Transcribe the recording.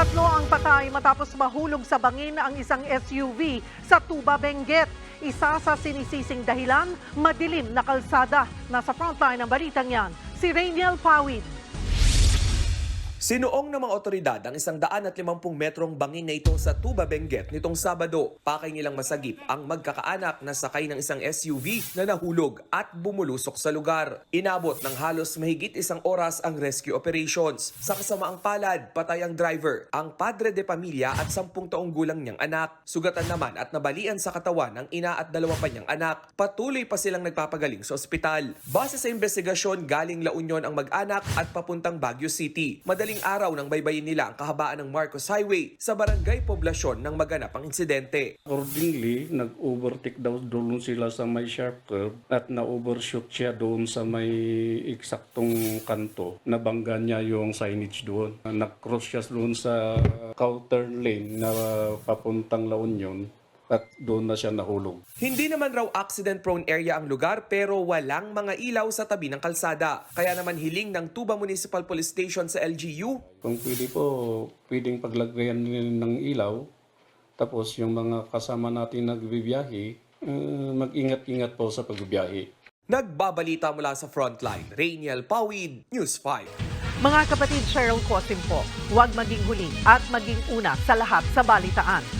Tatlo ang patay matapos mahulog sa bangin ang isang SUV sa Tuba, Benguet. Isa sa sinisising dahilan, madilim na kalsada. Nasa frontline ng balitang yan, si Rainiel Pawid. Sinuong ng mga otoridad ang isang daan at limampung metrong bangin na ito sa Tuba, Benguet nitong Sabado. Pakay nilang masagip ang magkakaanak na sakay ng isang SUV na nahulog at bumulusok sa lugar. Inabot ng halos mahigit isang oras ang rescue operations. Sa kasamaang palad, patay ang driver, ang padre de pamilya at sampung taong gulang niyang anak. Sugatan naman at nabalian sa katawan ang ina at dalawa pa niyang anak. Patuloy pa silang nagpapagaling sa ospital. Base sa investigasyon, galing La Union ang mag-anak at papuntang Baguio City. Madaling araw nang baybayin nila ang kahabaan ng Marcos Highway sa barangay poblasyon nang maganap ang insidente. Accordingly, nag-overtake daw doon sila sa may sharp curve at na-overshoot siya doon sa may eksaktong kanto. Nabangga niya yung signage doon. Nag-cross siya doon sa counter lane na papuntang La Union at doon na siya nahulog. Hindi naman raw accident-prone area ang lugar pero walang mga ilaw sa tabi ng kalsada. Kaya naman hiling ng Tuba Municipal Police Station sa LGU, Kung pwede po, pwedeng paglagyan ng ilaw. Tapos yung mga kasama natin nagbibiyahe, eh, mag-ingat-ingat po sa pagbibiyahe. nagbabalita mula sa frontline. Rainiel Pawid, News 5. Mga kapatid Cheryl Cosim po, huwag maging huli at maging una sa lahat sa balitaan.